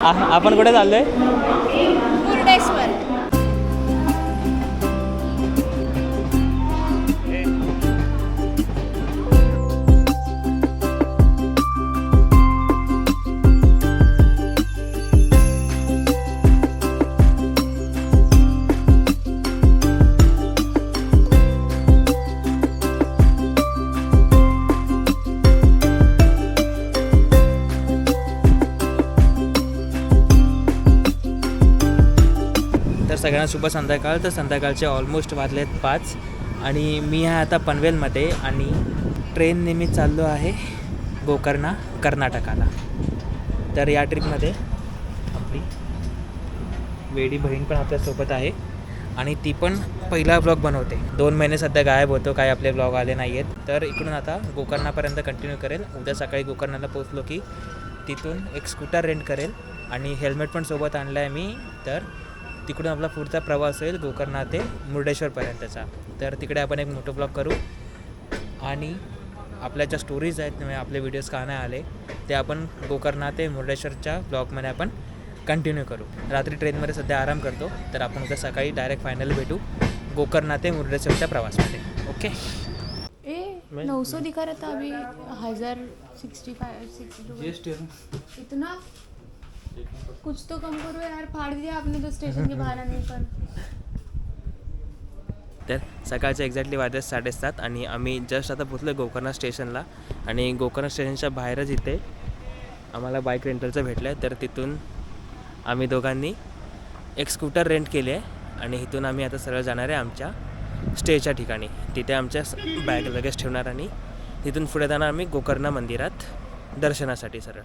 आपण कुठे चाललोय? मुर्डेश्वर. सगळ्यांना शुभ संध्याकाळ. तर संध्याकाळचे ऑलमोस्ट वाजले आहेत पाच. आणि मी आहे आता पनवेलमध्ये आणि ट्रेन नेहमी चाललो आहे गोकर्णा कर्नाटकाला. तर या ट्रिपमध्ये आपली वेडी बहीण पण आपल्यासोबत आहे. आणि ती पण पहिला ब्लॉग बनवते. दोन महिने सध्या गायब होतो काही आपले ब्लॉग आले नाही आहेत तर इकडून आता गोकर्णापर्यंत कंटिन्यू करेल. उद्या सकाळी गोकर्णाला पोचलो की तिथून एक स्कूटर रेंट करेल. आणि हेल्मेट पण सोबत आणलं आहे मी. तर तिकडून आपला पुढचा प्रवास होईल गोकर्णा ते मुर्डेश्वरपर्यंतचा. तर तिकडे आपण एक मोठं ब्लॉग करू. आणि आपल्या ज्या स्टोरीज आहेत म्हणजे आपले व्हिडिओज का नाही आले ते आपण गोकर्णा ते मुर्डेश्वरच्या ब्लॉगमध्ये आपण कंटिन्यू करू. रात्री ट्रेनमध्ये सध्या आराम करतो तर आपण उद्या सकाळी डायरेक्ट फायनल भेटू गोकर्णा ते मुर्डेश्वरच्या प्रवासमध्ये. ओके ए नौ सौ दिखा रहा था अभी हजार सिक्सटी फाइव सिक्सटी इतना? कुछ तो कम करो यार फाड़ दिया आपने तो स्टेशन के बाहर आने पर। तर सकाळचे एक्झॅक्टली वाजले साडेसात आणि आम्ही जस्ट आता पोचलो गोकर्णा स्टेशनला आणि गोकर्णा स्टेशनच्या बाहेरच इथे आम्हाला बाईक रेंटलचं भेटलं आहे तर तिथून आम्ही दोघांनी एक स्कूटर रेंट केली आहे. आणि इथून आम्ही आता सरळ जाणार आहे आमच्या स्टेच्या ठिकाणी. तिथे आमच्या बॅग लगेच ठेवणार आणि तिथून पुढे जाणार आम्ही गोकर्णा मंदिरात दर्शनासाठी सरळ.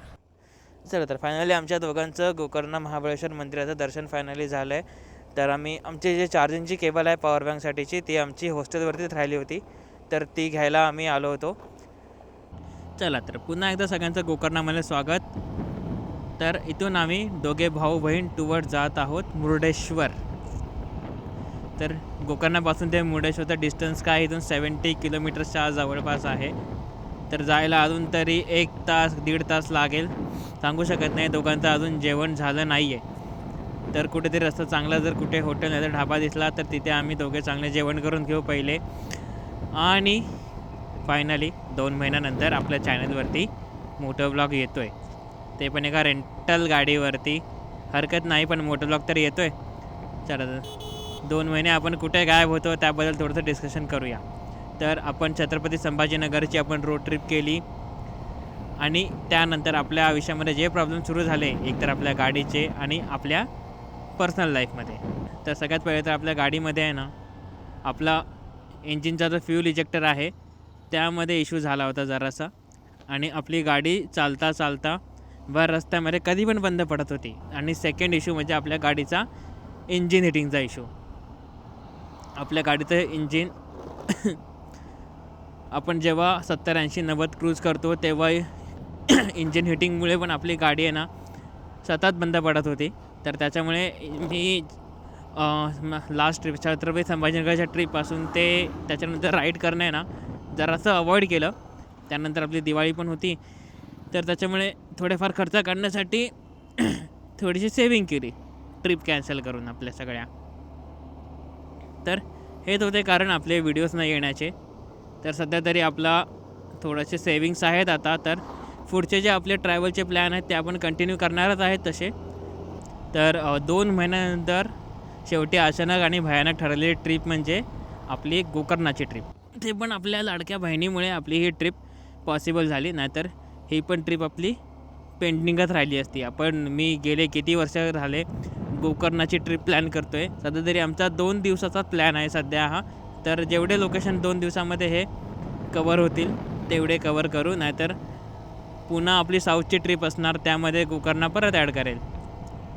चला तर फायनली आमच्या दोघांचं गोकर्ण महाबळेश्वर मंदिराचं दर्शन फायनली झालं आहे तर आम्ही आमची जे चार्जिंगची केबल आहे पॉवर बँकसाठीची ती आमची हॉस्टेलवरतीच राहिली होती. तर ती घ्यायला आम्ही आलो होतो. चला तर पुन्हा एकदा सगळ्यांचं गोकर्णामध्ये स्वागत. तर इथून आम्ही दोघे भाऊ बहीण टूवर जात आहोत मुर्डेश्वर. तर गोकर्णापासून ते मुर्डेश्वरचं डिस्टन्स काय इथून सेवन्टी किलोमीटरच्या जवळपास आहे. तर जायला अजून तरी एक तास दीड तास लागेल. सांगू शकत नाही दोघांचं अजून जेवण झालं नाही आहे तर कुठेतरी रस्ता चांगला जर कुठे हॉटेल नाही तर ढाबा दिसला तर तिथे आम्ही दोघे चांगले जेवण करून घेऊ पहिले. आणि फायनली दोन महिन्यानंतर आपल्या चॅनलवरती मोठं ब्लॉग येतो आहे ते पण एका रेंटल गाडीवरती. हरकत नाही पण मोठं ब्लॉग तर येतो आहे चला तर दोन महिने आपण कुठे गायब होतो त्याबद्दल थोडंसं डिस्कशन करूया. तर आपण छत्रपती संभाजीनगरची आपण रोड ट्रिप केली. आणि त्यानंतर आपल्या आयुष्यामध्ये जे प्रॉब्लेम सुरू झाले एकतर आपल्या गाडीचे आणि आपल्या पर्सनल लाईफमध्ये तर सगळ्यात पहिले तर आपल्या गाडीमध्ये आहे ना आपला इंजिनचा जो फ्यूल इजेक्टर आहे त्यामध्ये इश्यू झाला होता जरासा. आणि आपली गाडी चालता चालता भर रस्त्यामध्ये कधी पण बंद पडत होती. आणि सेकंड इश्यू म्हणजे आपल्या गाडीचा इंजिन हिटिंगचा इश्यू आपल्या गाडीचं इंजिन आपण जेव्हा सत्तर ऐंशी नव्वद क्रूज करतो तेव्हा इंजिन हिटिंगमुळे पण आपली गाडी आहे ना सतत बंद पडत होती. तर त्याच्यामुळे मी लास्ट ट्रिप छत्रपती संभाजीनगरच्या ट्रिपपासून ते त्याच्यानंतर राईड करणं आहे ना जरासं अवॉइड केलं. त्यानंतर आपली दिवाळी पण होती. तर त्याच्यामुळे थोडेफार खर्च काढण्यासाठी थोडीशी सेविंग केली. ट्रिप कॅन्सल करून आपल्या सगळ्या. तर हेच होते कारण आपले व्हिडिओज नाही येण्याचे. तर सध्या तरी आपला थोडेसे सेविंग्स आहेत आता. तर पुढचे जे आपले ट्रॅव्हलचे प्लॅन आहेत ते आपण कंटिन्यू करणारच आहेत तसे. तर दोन महिन्यानंतर शेवटी अचानक आणि भयानक ठरलेली ट्रिप म्हणजे आपली गोकर्णाची ट्रिप ते पण आपल्या लाडक्या बहिणीमुळे आपली ही ट्रिप पॉसिबल झाली. नाहीतर ही पण ट्रिप आपली पेंडिंगच राहिली असती. आपण मी गेले किती वर्ष झाले गोकर्णाची ट्रिप प्लॅन करतो आहे सध्या तरी आमचा दोन दिवसाचा प्लॅन आहे सध्या हा. तर जेवढे लोकेशन दोन दिवसामध्ये हे कवर होतील तेवढे कवर करू. नाहीतर पुन्हा आपली साऊथची ट्रिप असणार त्यामध्ये गोकर्णा परत ॲड करेल.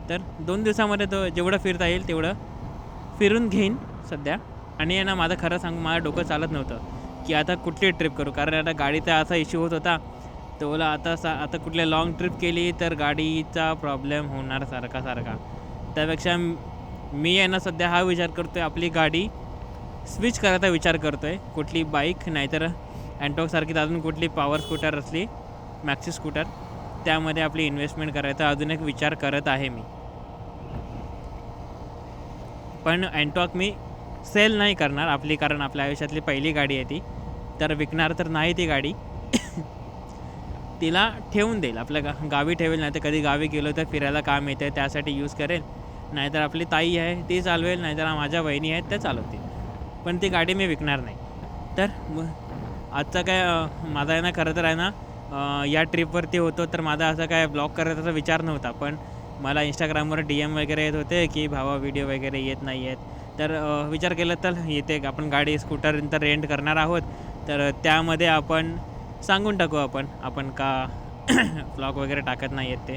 तर दोन दिवसामध्ये तो जेवढं फिरता येईल तेवढं फिरून घेईन सध्या. आणि आहे ना माझं खरं सांगू माझं डोकं चालत नव्हतं की आता कुठली ट्रिप करू? कारण आता गाडीचा असा इश्यू होत होता. तर ओला आता सा आता कुठल्या लाँग ट्रिप केली तर गाडीचा प्रॉब्लेम होणार सारखा सारखा. त्यापेक्षा मी आहे ना सध्या हा विचार करतो आहे आपली गाडी स्विच करायचा विचार करतो आहे कुठली बाईक नाहीतर अँटॉकसारखी अजून कुठली पॉवर स्कूटर असली मॅक्सी स्कूटर त्यामध्ये आपली इन्व्हेस्टमेंट करायचा अजून एक विचार करत आहे मी. पण अँटॉक मी सेल नाही करणार आपली कारण आपल्या आयुष्यातली पहिली गाडी आहे ती. तर विकणार तर नाही ती गाडी. तिला ठेवून देईल. आपल्या गा गावी ठेवेल नाही तर कधी गावी गेलो तर फिरायला काम येतं त्यासाठी यूज करेल. नाहीतर आपली ताई आहे ती चालवेल नाहीतर माझ्या बहिणी आहेत त्या चालवतील. पण ती गाडी मी विकणार नाही. तर मग आजचा काय माझा आहे ना खरं तर आहे ना या ट्रिपवरती होतो तर माझा असं काय ब्लॉग करायचा विचार नव्हता. पण मला इंस्टाग्रामवर डी एम वगैरे येत होते की भावा व्हिडिओ वगैरे येत नाही आहेत तर विचार केला तर येते आपण गाडी स्कूटर तर रेंट करणार आहोत. तर त्यामध्ये आपण सांगून टाकू आपण आपण का ब्लॉग वगैरे टाकत नाही आहेत ते.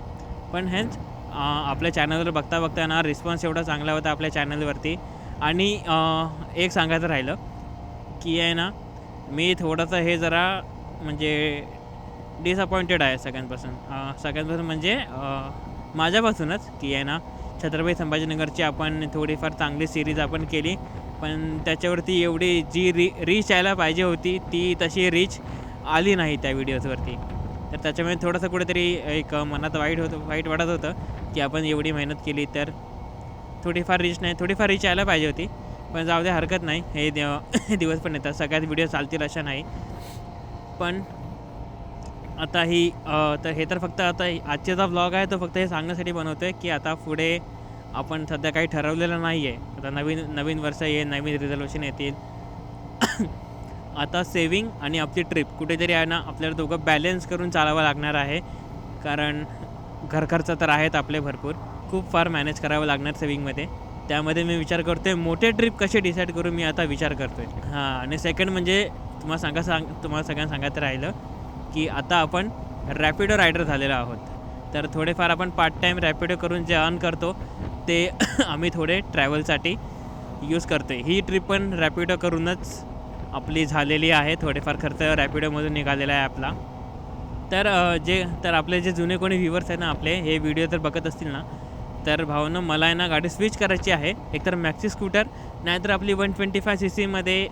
पण हेच आपल्या चॅनलवर बघता बघता ना रिस्पॉन्स एवढा चांगला होता आपल्या चॅनलवरती आणि एक सांगायचं राहिलं की आहे ना मी थोडंसं हे जरा म्हणजे डिसअपॉइंटेड आहे सगळ्यांपासून. सगळ्यांपासून म्हणजे माझ्यापासूनच की आहे ना छत्रपती संभाजीनगरची आपण थोडीफार चांगली सिरीज आपण केली. पण त्याच्यावरती एवढी जी री रीच यायला पाहिजे होती ती तशी रीच आली नाही त्या व्हिडिओजवरती तर त्याच्यामुळे थोडंसं कुठेतरी एक मनात वाईट होतं वाईट वाटत होतं की आपण एवढी मेहनत केली तर थोडीफार रीच नाही थोडीफार रीच यायला पाहिजे होती. पण जाऊ दे हरकत नाही. हे दिवस पण येतात. सगळ्यात व्हिडिओ चालतील अशा नाही. पण आता ही तर हे तर फक्त आता आजचे आजचा जो ब्लॉग आहे तो फक्त हे सांगण्यासाठी बनवतो आहे की आता पुढे आपण सध्या काही ठरवलेलं नाही आहे आता नवीन नवीन वर्ष येईल नवीन रिझर्वेशन येतील. आता सेविंग आणि आपली ट्रिप कुठेतरी आहे ना आपल्याला दोघं बॅलेन्स करून चालावं लागणार आहे. कारण घरखर्च तर आहेत आपले भरपूर. खूप फार मॅनेज करावं लागणार सेविंगमध्ये त्यामध्ये मी विचार करतो आहे मोठे ट्रिप कसे डिसाईड करू मी आता विचार करतो आहे हां आणि सेकंड म्हणजे तुम्हाला सांगा सांग तुम्हाला सगळ्यांना सांगायचं राहिलं की आता आपण रॅपिडो रायडर झालेलो आहोत. तर थोडेफार आपण पार्ट टाईम रॅपिडो करून जे अर्न करतो ते आम्ही थोडे ट्रॅव्हलसाठी यूज करतो ही ट्रिप पण रॅपिडो करूनच आपली झालेली आहे. थोडेफार खर्च रॅपिडोमधून निघालेला आहे आपला. तर जे तर आपले जे जुने कोणी व्ह्यूवर्स आहे ना आपले हे व्हिडिओ जर बघत असतील ना तर भावनं मला आहे ना गाडी स्विच करायची आहे. एकतर मॅक्सी स्कूटर नाहीतर आपली वन ट्वेंटी फाय सी सीमध्ये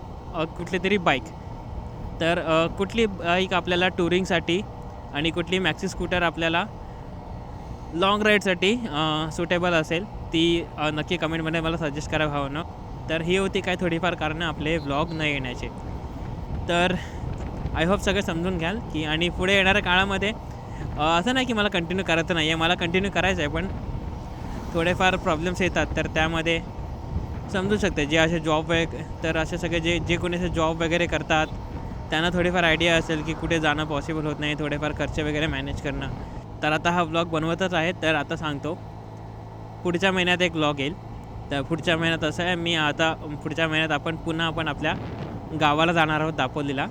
कुठली तरी बाईक तर कुठली बाईक आपल्याला टुरिंगसाठी आणि कुठली मॅक्सी स्कूटर आपल्याला लाँग राईडसाठी सुटेबल असेल ती नक्की कमेंटमध्ये मला सजेस्ट करा भावनं. तर ही होती काय थोडीफार कारणं आपले व्लॉग न येण्याचे. तर आय होप सगळं समजून घ्याल की आणि पुढे येणाऱ्या काळामध्ये असं नाही की मला कंटिन्यू करायचं नाही आहे मला कंटिन्यू करायचं आहे पण थोडेफार प्रॉब्लेम्स येतात तर त्यामध्ये समजू शकते. जे असे जॉब वगैरे तर असे सगळे जे जे कोणी असे जॉब वगैरे करतात त्यांना थोडीफार आयडिया असेल की कुठे जाणं पॉसिबल होत नाही थोडेफार खर्च वगैरे मॅनेज करणं. तर आता हा व्लॉग बनवतच आहे तर आता सांगतो. पुढच्या महिन्यात एक व्लॉग येईल. तर पुढच्या महिन्यात असं आहे मी आता पुढच्या महिन्यात आपण पुन्हा आपण आपल्या गावाला जाणार आहोत दापोलीला.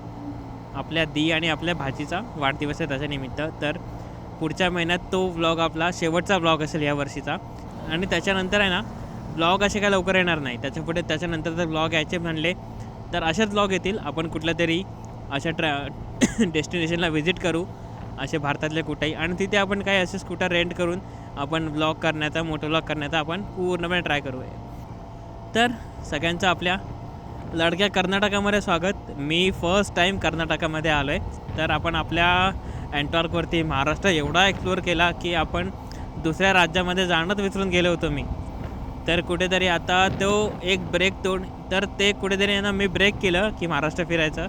आपल्या दी आणि आपल्या भाचीचा वाढदिवस आहे त्याच्या निमित्त. तर पुढच्या महिन्यात तो व्लॉग आपला शेवटचा व्लॉग असेल या वर्षीचा. आणि त्याच्यानंतर आहे ना ब्लॉग असे काय लवकर येणार नाही. त्याच्यापुढे त्याच्यानंतर जर ब्लॉग यायचे म्हणले तर असेच ब्लॉग येतील. आपण कुठल्या तरी अशा ट्रॅ डेस्टिनेशनला व्हिजिट करू असे भारतातले कुठेही. आणि तिथे आपण काही असे स्कूटर रेंट करून आपण ब्लॉग करण्याचा मोठं ब्लॉग करण्याचा आपण पूर्णपणे ट्राय करू तर सगळ्यांचं आपल्या लडक्या कर्नाटकामध्ये स्वागत. मी फर्स्ट टाईम कर्नाटकामध्ये आलो आहे तर आपण आपल्या अँटॉर्कवरती महाराष्ट्र एवढा एक्सप्लोअर केला की आपण दुसऱ्या राज्यामध्ये जाणंच विसरून गेलो होतो मी. तर कुठेतरी आता तो एक ब्रेक तोड तर ते कुठेतरी यांना मी ब्रेक केलं की महाराष्ट्र फिरायचं.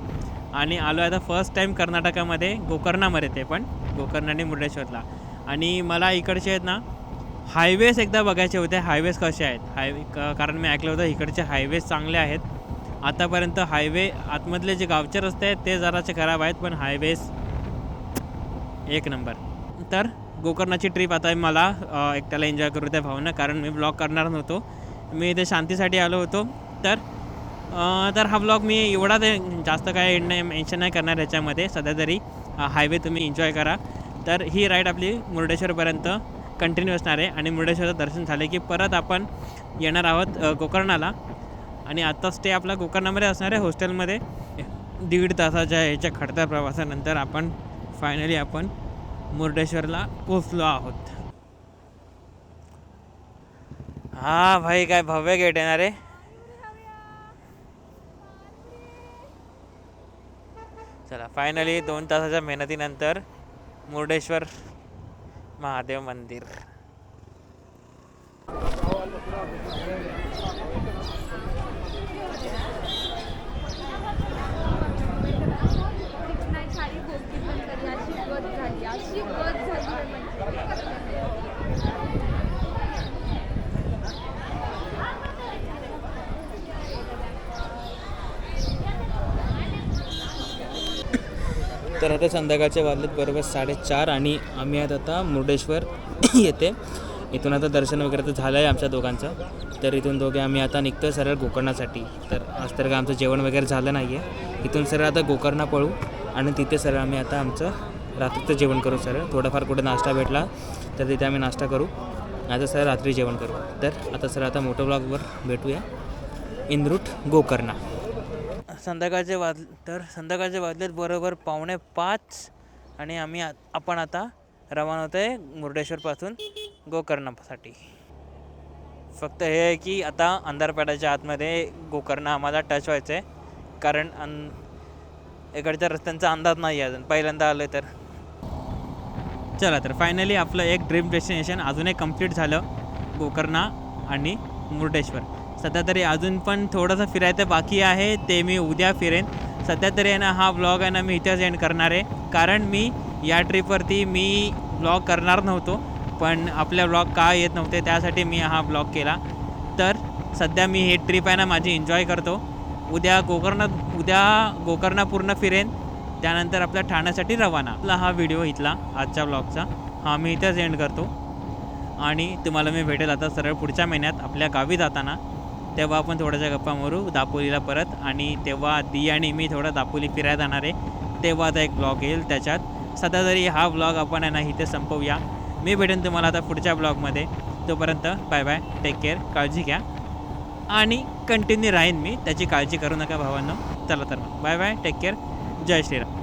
आणि आलो आता फर्स्ट टाईम कर्नाटकामध्ये गोकर्णामध्ये ते पण गोकर्ण आणि मुर्डेश्वरला. आणि मला इकडचे आहेत ना हायवेज एकदा बघायचे होते हायवेज कसे आहेत? हायवे कारण मी ऐकलं होतं इकडचे हायवेज चांगले आहेत. आतापर्यंत हायवे आतमधले जे गावचे रस्ते आहेत ते जरासे खराब आहेत पण हायवेज एक नंबर तर गोकर्णाची ट्रिप आता मला एकट्याला एन्जॉय करू त्या भावना कारण मी ब्लॉग करणार नव्हतो. मी इथे शांतीसाठी आलो होतो. तर तर हा ब्लॉग मी एवढा ते जास्त काय नाही मेन्शन नाही करणार याच्यामध्ये. सध्या तरी हायवे तुम्ही एन्जॉय करा. तर ही राईड आपली मुर्डेश्वरपर्यंत कंटिन्यू असणार आहे आणि मुर्डेश्वरचं दर्शन झाले की परत आपण येणार आहोत गोकर्णाला. आणि आत्ता स्टे आपला गोकर्णामध्ये असणार आहे हॉस्टेलमध्ये दीड तासाच्या ह्याच्या खडत्या प्रवासानंतर आपण फायनली आपण मुर्डेश्वरला पोचलो आहोत. हा भाई काय भव्य गेट येणार आहे. चला फायनली दोन तासाच्या मेहनतीनंतर मुर्डेश्वर महादेव मंदिर नाही साडी गोष्टी पण करी अशी गत झाली अशी गत झाली म्हणजे तर आता संध्याकाळच्या वाजलेत बरोबर साडेचार आणि आम्ही आहेत आता मुर्डेश्वर येते इथून आता दर्शन वगैरे तर झालं आहे आमच्या दोघांचं. तर इथून दोघे आम्ही आता निघतो सरळ गोकर्णासाठी. तर आज तर काय आमचं जेवण वगैरे झालं नाही आहे इथून सरळ आता गोकर्णा पळू आणि तिथे सरळ आम्ही आता आमचं रात्रीचं जेवण करू सरळ. थोडाफार कुठे नाश्ता भेटला तर तिथे आम्ही नाश्ता करू. आता सर रात्री जेवण करू. तर आता सर आता मोठं ब्लॉगवर भेटूया. इंद्रूट गोकर्णा. संध्याकाळचे वाज तर संध्याकाळचे वाजलेत बरोबर पावणे पाच. आणि आम्ही आ- आपण आता रवाना होतो आहे मुर्डेश्वरपासून गोकर्णासाठी. फक्त हे आहे की आता अंधारपेठाच्या आतमध्ये गोकर्ण आम्हाला टच व्हायचं आहे कारण अन इकडच्या रस्त्यांचा अंदाज नाही आहे अजून. पहिल्यांदा आलं तर. चला तर फायनली आपलं एक ड्रीम डेस्टिनेशन अजून एक कंप्लीट झालं. गोकर्णा आणि मुर्डेश्वर. सध्या तरी अजून पण थोडंसं फिरायचं बाकी आहे ते मी उद्या फिरेन. सध्या तरी आहे ना हा ब्लॉग आहे ना मी इथेच एंड करणार आहे. कारण मी या ट्रिपवरती मी ब्लॉग करणार नव्हतो पण आपल्या ब्लॉग का येत नव्हते त्यासाठी मी हा ब्लॉग केला. तर सध्या मी हे ट्रिप आहे ना माझी एन्जॉय करतो. उद्या गोकर्ण उद्या गोकर्ण पूर्ण फिरेन. त्यानंतर आपल्या ठाण्यासाठी रवाना. आपला हा व्हिडिओ इथला आजच्या ब्लॉगचा हा मी इथेच एंड करतो. आणि तुम्हाला मी भेटेल आता सरळ पुढच्या महिन्यात आपल्या गावी जाताना. तेव्हा आपण थोड्याशा गप्पा मारू दापोलीला परत. आणि तेव्हा दी आणि मी थोडं दापोली फिरायला जाणार आहे. तेव्हा आता एक ब्लॉग येईल त्याच्यात. सध्या तरी हा ब्लॉग आपण आहे ना इथे संपवूया. मी भेटेन तुम्हाला आता पुढच्या ब्लॉगमध्ये तोपर्यंत बाय बाय टेक केअर काळजी घ्या. आणि कंटिन्यू राहीन मी. त्याची काळजी करू नका भावांनो. चला तर मग. बाय बाय टेक केअर जय श्रीराम.